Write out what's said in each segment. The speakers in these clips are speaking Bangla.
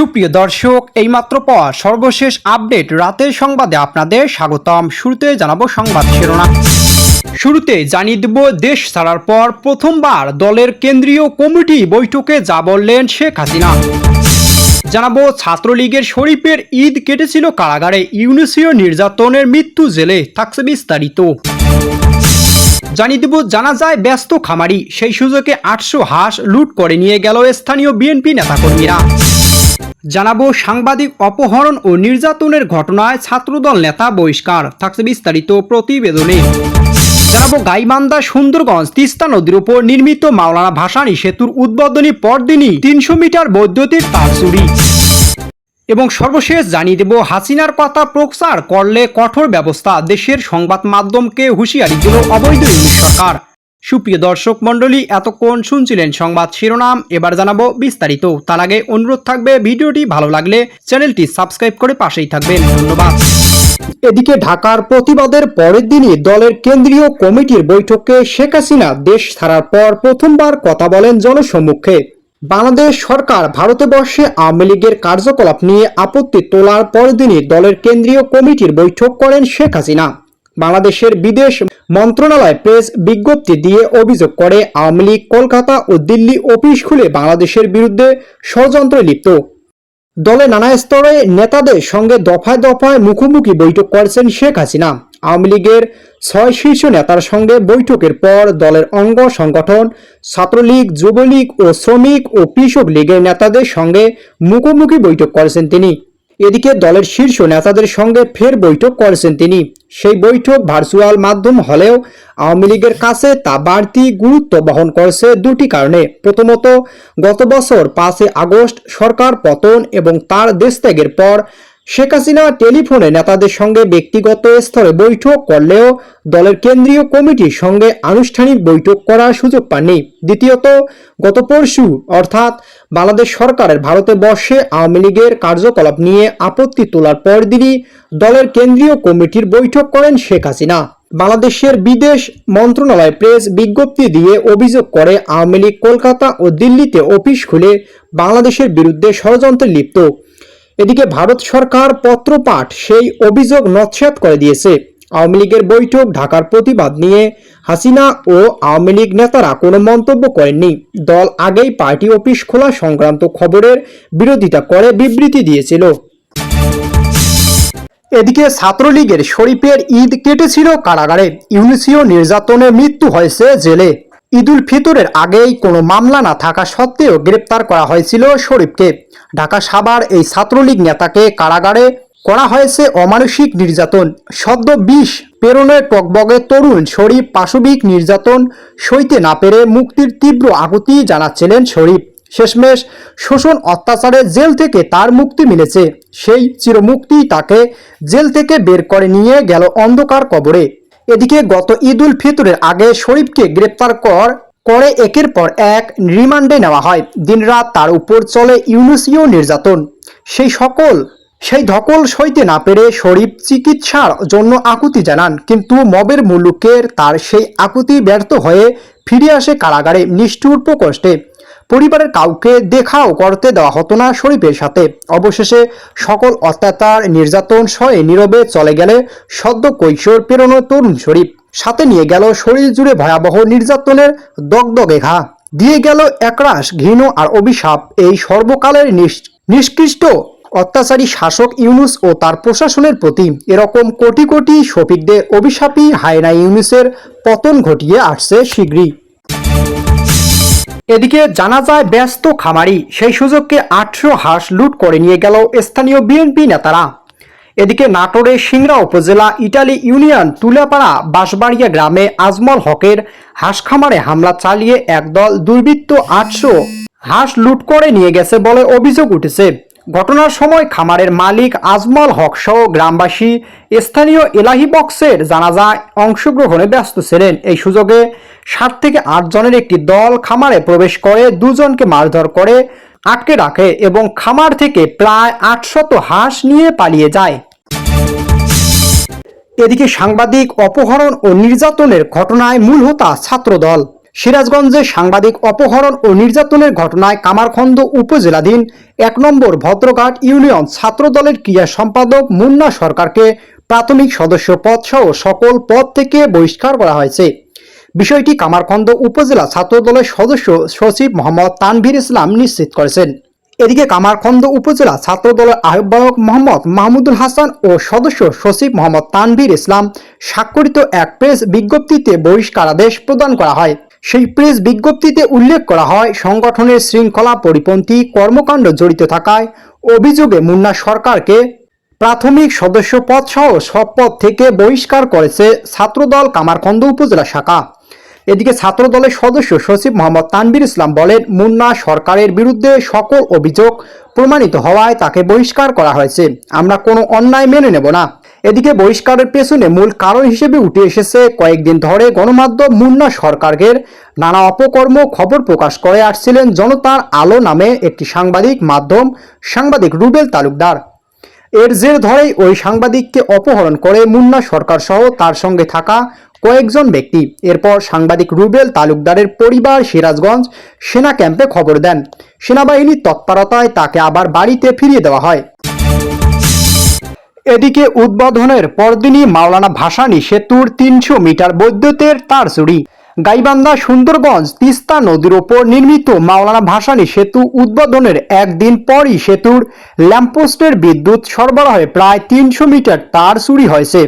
সুপ্রিয় দর্শক, এইমাত্র পাওয়া সর্বশেষ আপডেট রাতের সংবাদে আপনাদের স্বাগতম। শুরুতে জানাব সংবাদ শিরোনাম। শুরুতে জানিয়ে দেব, দেশ ছাড়ার পর প্রথমবার দলের কেন্দ্রীয় কমিটি বৈঠকে যা বললেন শেখ হাসিনা। জানাব, ছাত্রলীগের শরীফের ঈদ কেটেছিল কারাগারে, ইউনিসীয় নির্যাতনের মৃত্যু জেলে থাকছে বিস্তারিত। জানিয়ে দেব, জানা যায় ব্যস্ত খামারি, সেই সুযোগে আটশো হাঁস লুট করে নিয়ে গেল স্থানীয় বিএনপি নেতাকর্মীরা। জানাব সাংবাদিক অপহরণ ও নির্যাতনের ঘটনায় ছাত্রদল নেতা বহিষ্কার। থাকছে বিস্তারিত প্রতিবেদনে। জানাব গাইবান্ধা, সুন্দরগঞ্জ, তিস্তা নদীর উপর নির্মিত মাওলানা ভাসানী সেতুর উদ্বোধনী পরদিনই তিনশো মিটার বৈদ্যুতিক তার চুরি। এবং সর্বশেষ জানিয়ে দেব, হাসিনার কথা প্রচার করলে কঠোর ব্যবস্থা, দেশের সংবাদ মাধ্যমকে হুঁশিয়ারি দিল অবৈধ সরকার। সুপ্রিয় দর্শক মণ্ডলী, এতক্ষণ শুনছিলেন সংবাদ শিরোনাম। এবার জানাব বিস্তারিত। তার আগে অনুরোধ থাকবে, ভিডিওটি ভালো লাগলে চ্যানেলটি সাবস্ক্রাইব করে পাশেই থাকবেন। ধন্যবাদ। এদিকে ঢাকার প্রতিবাদের পরের দিনই দলের কেন্দ্রীয় কমিটির বৈঠকে শেখ হাসিনা দেশ ছাড়ার পর প্রথমবার কথা বলেন জনসম্মুখে। বাংলাদেশ সরকার ভারতে বর্ষে আওয়ামী লীগের কার্যকলাপ নিয়ে আপত্তি তোলার পরদিনই দলের কেন্দ্রীয় কমিটির বৈঠক করেন শেখ হাসিনা। বাংলাদেশের বিদেশ মন্ত্রণালয় প্রেস বিজ্ঞপ্তি দিয়ে অভিযোগ করে, আওয়ামী লীগ কলকাতা ও দিল্লি অফিস খুলে বাংলাদেশের বিরুদ্ধে ষড়যন্ত্রে লিপ্ত। দলে নানা স্তরে নেতাদের সঙ্গে দফায় দফায় মুখোমুখি বৈঠক করেছেন শেখ হাসিনা। আওয়ামী লীগের ছয় শীর্ষ নেতার সঙ্গে বৈঠকের পর দলের অঙ্গ সংগঠন, ছাত্রলীগ, যুবলীগ ও শ্রমিক ও কৃষক লীগের নেতাদের সঙ্গে মুখোমুখি বৈঠক করেছেন তিনি। এদিকে দলের শীর্ষ নেতাদের সঙ্গে ফের বৈঠক করেছেন তিনি। সেই বৈঠক ভার্চুয়াল মাধ্যম হলেও আওয়ামী লীগের কাছে তা বাড়তি গুরুত্ব বহন করেছে দুটি কারণে। প্রথমত, গত বছর পাঁচই আগস্ট সরকার পতন এবং তার দেশত্যাগের পর শেখ হাসিনা টেলিফোনে নেতাদের সঙ্গে ব্যক্তিগত স্তরে বৈঠক করলেও দলের কেন্দ্রীয় কমিটির সঙ্গে আনুষ্ঠানিক বৈঠক করার সুযোগ পাননি। দ্বিতীয়ত, গত পরশু, অর্থাৎ বাংলাদেশ সরকারের ভারতে বর্ষে আওয়ামী লীগের কার্যকলাপ নিয়ে আপত্তি তোলার পরদিনই দলের কেন্দ্রীয় কমিটির বৈঠক করেন শেখ হাসিনা। বাংলাদেশের বিদেশ মন্ত্রণালয় প্রেস বিজ্ঞপ্তি দিয়ে অভিযোগ করে আওয়ামী লীগ কলকাতা ও দিল্লিতে অফিস খুলে বাংলাদেশের বিরুদ্ধে ষড়যন্ত্রে লিপ্ত। এদিকে ভারত সরকার পত্রপাঠ সেই অভিযোগ নৎসাত করে দিয়েছে। আওয়ামী লীগের বৈঠক, ঢাকার প্রতিবাদ নিয়ে হাসিনা ও আওয়ামী লীগ নেতারা কোনো মন্তব্য করেননি। দল আগেই পার্টি অফিস খোলা সংক্রান্ত খবরের বিরোধিতা করে বিবৃতি দিয়েছিল। এদিকে ছাত্রলীগের শরীফের ঈদ কেটেছিল কারাগারে। ইউনিসিও নির্যাতনে মৃত্যু হয়েছে জেলে। ঈদুল ফিতরের আগেই কোনো মামলা না থাকা সত্ত্বেও গ্রেপ্তার করা হয়েছিল শরীফকে। ঢাকা সাভার এই ছাত্রলীগ নেতাকে কারাগারে করা হয়েছে অমানসিক নির্যাতন। সদ্য বিষ প্রেরণের টকবগে তরুণ শরীফ পাশবিক নির্যাতন সইতে না পেরে মুক্তির তীব্র আকুতি জানাচ্ছিলেন শরীফ। শেষমেশ শোষণ অত্যাচারে জেল থেকে তার মুক্তি মিলেছে। সেই চিরমুক্তি তাকে জেল থেকে বের করে নিয়ে গেল অন্ধকার কবরে। এদিকে গত ঈদ উল ফিতরের আগে শরীফকে গ্রেপ্তার কর, করে একের পর এক রিমান্ডে নেওয়া হয়। দিনরাত তার উপর চলে ইউনিসীয় নির্যাতন। সেই সকল, সেই ধকল সইতে না পেরে শরীফ চিকিৎসার জন্য আকুতি জানান। কিন্তু মবের মুলুকের তার সেই আকুতি ব্যর্থ হয়ে ফিরে আসে কারাগারে নিষ্ঠুর প্রকোষ্ঠে। পরিবারের কাউকে দেখাও করতে দেওয়া হতো না শরীফের সাথে। অবশেষে সকল অত্যাচার, নির্যাতন সয়ে নীরবে চলে গেলে সদ্য কৈশোর পেরোনো তরুণ শরীফ। সাথে নিয়ে গেল শরীর জুড়ে ভয়াবহ নির্যাতনের দগদগে ঘা। দিয়ে গেল একরাশ ঘৃণ আর অভিশাপ। এই সর্বকালের নিষ্কৃষ্ট অত্যাচারী শাসক ইউনুস ও তার প্রশাসনের প্রতি এরকম কোটি কোটি শফিকদের অভিশাপী হায়না ইউনুসের পতন ঘটিয়ে আসছে শীঘ্রই। এদিকে জানা যায় ব্যস্ত খামারি সেই সুযোগকে আটশো হাঁস লুট করে নিয়ে গেল স্থানীয় বিএনপি নেতারা। এদিকে নাটোরের সিংড়া উপজেলা ইটালি ইউনিয়ন তুলাপাড়া বাঁশবাড়িয়া গ্রামে আজমল হকের হাঁস খামারে হামলা চালিয়ে একদল দুর্বৃত্ত আটশো হাঁস লুট করে নিয়ে গেছে বলে অভিযোগ উঠেছে। ঘটনার সময় খামারের মালিক আজমল হক সহ গ্রামবাসী স্থানীয় এলাহি বক্সের জানাজায় অংশগ্রহণে ব্যস্ত ছিলেন। এই সুযোগে সাত থেকে আট জনের একটি দল খামারে প্রবেশ করে, দুজনকে মারধর করে, আটকে রাখে এবং খামার থেকে প্রায় আটশত হাঁস নিয়ে পালিয়ে যায়। এদিকে সাংবাদিক অপহরণ ও নির্যাতনের ঘটনায় মূল হোতা ছাত্রদল। সিরাজগঞ্জে সাংবাদিক অপহরণ ও নির্যাতনের ঘটনায় কামারখন্দ উপজেলাধীন এক নম্বর ভদ্রঘাট ইউনিয়ন ছাত্রদলের ক্রিয়া সম্পাদক মুন্না সরকারকে প্রাথমিক সদস্য পদ সহ সকল পদ থেকে বহিষ্কার করা হয়েছে। বিষয়টি কামারখন্দ উপজেলা ছাত্রদলের সদস্য সচিব মোহাম্মদ তানভীর ইসলাম নিশ্চিত করেছেন। এদিকে কামারখন্দ উপজেলা ছাত্রদলের আহ্বায়ক মোহাম্মদ মাহমুদুল হাসান ও সদস্য সচিব মোহাম্মদ তানভীর ইসলাম স্বাক্ষরিত এক প্রেস বিজ্ঞপ্তিতে বহিষ্কারাদেশ প্রদান করা হয়। সেই প্রেস বিজ্ঞপ্তিতে উল্লেখ করা হয়, সংগঠনের শৃঙ্খলা পরিপন্থী কর্মকাণ্ড জড়িত থাকায় অভিযোগে মুন্না সরকারকে প্রাথমিক সদস্য পদ সহ সব পদ থেকে বহিষ্কার করেছে ছাত্রদল কামারখন্দ উপজেলা শাখা। এদিকে ছাত্রদলের সদস্য সচিব মোহাম্মদ তানবির ইসলাম বলেন, মুন্না সরকারের বিরুদ্ধে সকল অভিযোগ প্রমাণিত হওয়ায় তাকে বহিষ্কার করা হয়েছে। আমরা কোনো অন্যায় মেনে নেব না। এদিকে বহিষ্কারের পেছনে মূল কারণ হিসেবে উঠে এসেছে কয়েকদিন ধরে গণমাধ্যম মুন্না সরকারের নানা অপকর্ম খবর প্রকাশ করে আসছিলেন জনতার আলো নামে একটি সাংবাদিক মাধ্যম, সাংবাদিক রুবেল তালুকদার। এর জের ধরেই ওই সাংবাদিককে অপহরণ করে মুন্না সরকার সহ তার সঙ্গে থাকা কয়েকজন ব্যক্তি। এরপর সাংবাদিক রুবেল তালুকদারের পরিবার সিরাজগঞ্জ সেনা ক্যাম্পে খবর দেন। সেনাবাহিনীর তৎপরতায় তাকে আবার বাড়িতে ফিরিয়ে দেওয়া হয়। এদিকে উদ্বোধনের পরদিনই মাওলানা ভাসানী সেতুর তিনশো মিটার বৈদ্যুতের তার চুরি। গাইবান্ধা সুন্দরগঞ্জ তিস্তা নদীর ওপর নির্মিত মাওলানা ভাসানী সেতু উদ্বোধনের একদিন পরই সেতুর ল্যাম্পপোস্টের বিদ্যুৎ সরবরাহে প্রায় তিনশো মিটার তার চুরি হয়েছে।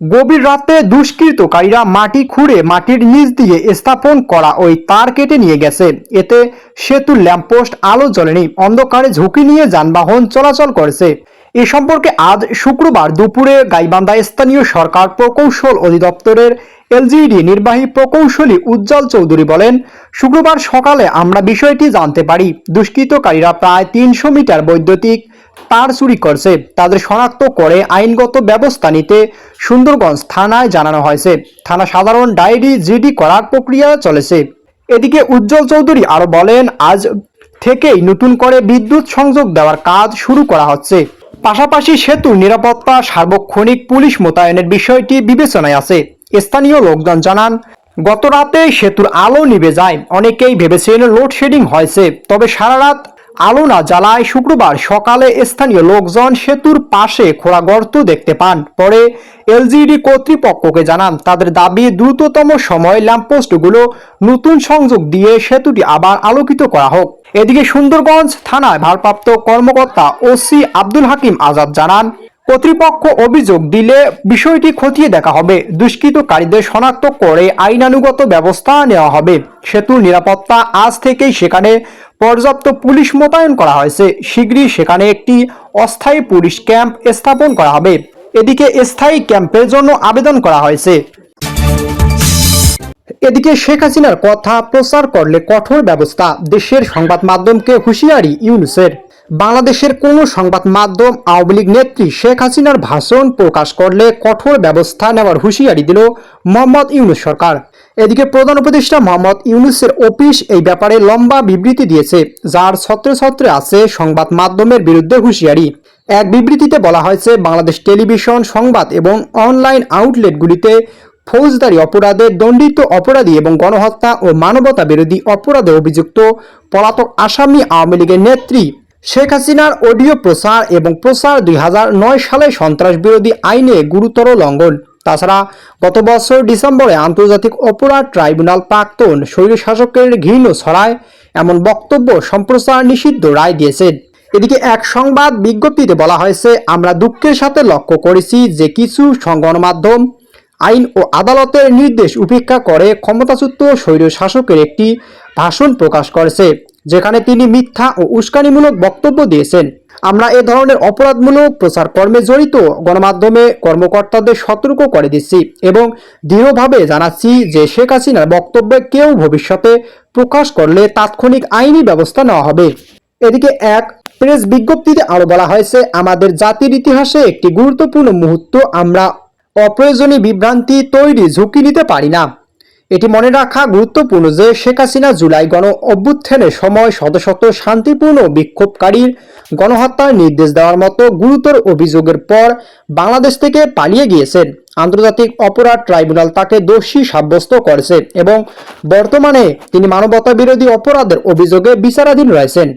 গভীর রাতে দুষ্কৃতকারীরা মাটি খুঁড়ে মাটির নিচ দিয়ে স্থাপন করা ওই তার কেটে নিয়ে গেছে। এতে সেতুর ল্যাম্পপোস্ট আলো জ্বলেনি, অন্ধকারে ঝুঁকি নিয়ে যানবাহন চলাচল করেছে। এ সম্পর্কে আজ শুক্রবার দুপুরে গাইবান্ধা স্থানীয় সরকার প্রকৌশল অধিদপ্তরের এলজিডি নির্বাহী প্রকৌশলী উজ্জ্বল চৌধুরী বলেন, শুক্রবার সকালে আমরা বিষয়টি জানতে পারি। দুষ্কৃতকারীরা প্রায় তিনশো মিটার বৈদ্যুতিক তার চুরি করছে। তাদের শনাক্ত করে আইনগত ব্যবস্থা নিতে সুন্দরগঞ্জ থানায় জানানো হয়েছে। থানা সাধারণ ডায়েরি জিডি করার প্রক্রিয়া চলেছে। এদিকে উজ্জ্বল চৌধুরী আরও বলেন, আজ থেকেই নতুন করে বিদ্যুৎ সংযোগ দেওয়ার কাজ শুরু করা হচ্ছে। পাশাপাশি সেতুর নিরাপত্তা, সার্বক্ষণিক পুলিশ মোতায়েনের বিষয়টি বিবেচনায় আছে। স্থানীয় লোকজন জানান গত রাতে সেতুর আলো নিভে যায়। অনেকেই ভেবেছেন লোডশেডিং হয়েছে, তবে সারা রাত আলো না জ্বালায় শুক্রবার সকালে স্থানীয় লোকজন সেতুর পাশে খোঁড়া গর্ত দেখতে পান। পরে এলজিডি কর্তৃপক্ষকে জানান, তাদের দাবি দ্রুততম সময় ল্যাম্পপোস্টগুলো নতুন সংযোগ দিয়ে সেতুটি আবার আলোকিত করা হোক। এদিকে সুন্দরগঞ্জ থানায় ভারপ্রাপ্ত কর্মকর্তা ওসি আব্দুল হাকিম আজাদ জানান, কর্তৃপক্ষ অভিযোগ দিলে বিষয়টি খতিয়ে দেখা হবে। দুষ্কৃতকারীদের শনাক্ত করে আইনানুগত ব্যবস্থা নেওয়া হবে। সেতুর নিরাপত্তা আজ থেকেই সেখানে পর্যাপ্ত পুলিশ মোতায়েন করা হয়েছে শীঘ্রই সেখানে একটি অস্থায়ী পুলিশ ক্যাম্প স্থাপন করা হবে। এদিকে স্থায়ী ক্যাম্পের জন্য আবেদন করা হয়েছে। এদিকে শেখ হাসিনার কথা প্রচার করলে কঠোর ব্যবস্থা, দেশের সংবাদ মাধ্যমকে হুঁশিয়ারি ইউনুসের। বাংলাদেশের কোনো সংবাদ মাধ্যম, আওয়ামী লীগ নেত্রী শেখ হাসিনার ভাষণ প্রকাশ করলে কঠোর ব্যবস্থা নেওয়ার হুঁশিয়ারি দিল মোহাম্মদ ইউনুস সরকার। এদিকে প্রধান উপদেষ্টা মোহাম্মদ ইউনুসের অফিস এই ব্যাপারে লম্বা বিবৃতি দিয়েছে, যার ছত্রে ছত্রে আছে সংবাদ মাধ্যমের বিরুদ্ধে হুঁশিয়ারি। এক বিবৃতিতে বলা হয়েছে, বাংলাদেশ টেলিভিশন সংবাদ এবং অনলাইন আউটলেটগুলিতে ফৌজদারি অপরাধে দণ্ডিত অপরাধী এবং গণহত্যা ও মানবতা বিরোধী অপরাধে অভিযুক্ত পলাতক আসামি আওয়ামী লীগের নেত্রী শেখ হাসিনার অডিও প্রচার এবং প্রচার দুই সালে সন্ত্রাস বিরোধী আইনে গুরুতর লঙ্ঘন। তাছাড়া গত বছর ডিসেম্বরে আন্তর্জাতিক অপরাধ ট্রাইব্যুনাল প্রাক্তন স্বৈরশাসকের ঘৃণ ছড়ায় এমন বক্তব্য সম্প্রচার নিষিদ্ধ রায় দিয়েছেন এদিকে এক সংবাদ বিজ্ঞপ্তিতে বলা হয়েছে, আমরা দুঃখের সাথে লক্ষ্য করেছি যে কিছু গণমাধ্যম আইন ও আদালতের নির্দেশ উপেক্ষা করে ক্ষমতাচ্যুত স্বৈর শাসকের একটি ভাষণ প্রকাশ করেছে, যেখানে তিনি মিথ্যা ও উস্কানিমূলক বক্তব্য দিয়েছেন। আমরা এ ধরনের অপরাধমূলক প্রচার কর্মে জড়িত, গণমাধ্যমে কর্মকর্তাদের সতর্ক করে দিচ্ছি এবং দৃঢ়ভাবে জানাচ্ছি যে শেখ হাসিনার বক্তব্যে কেউ ভবিষ্যতে প্রকাশ করলে তাৎক্ষণিক আইনি ব্যবস্থা নেওয়া হবে। এদিকে এক প্রেস বিজ্ঞপ্তিতে আরও বলা হয়েছে, আমাদের জাতির ইতিহাসে একটি গুরুত্বপূর্ণ মুহূর্ত আমরা অপ্রয়োজনীয় বিভ্রান্তি তৈরি ঝুঁকি নিতে পারি না। এটি মনে রাখা গুরুত্বপূর্ণ যে শেখ হাসিনা জুলাই গণ অভ্যুত্থানের সময় শত শত শান্তিপূর্ণ বিক্ষোভকারীর গণহত্যার নির্দেশ দেওয়ার মতো গুরুতর অভিযোগের পর বাংলাদেশ থেকে পালিয়ে গিয়েছেন। আন্তর্জাতিক অপরাধ ট্রাইব্যুনাল তাকে দোষী সাব্যস্ত করেছে এবং বর্তমানে তিনি মানবতা বিরোধী অপরাধের অভিযোগে বিচারাধীন রয়েছেন।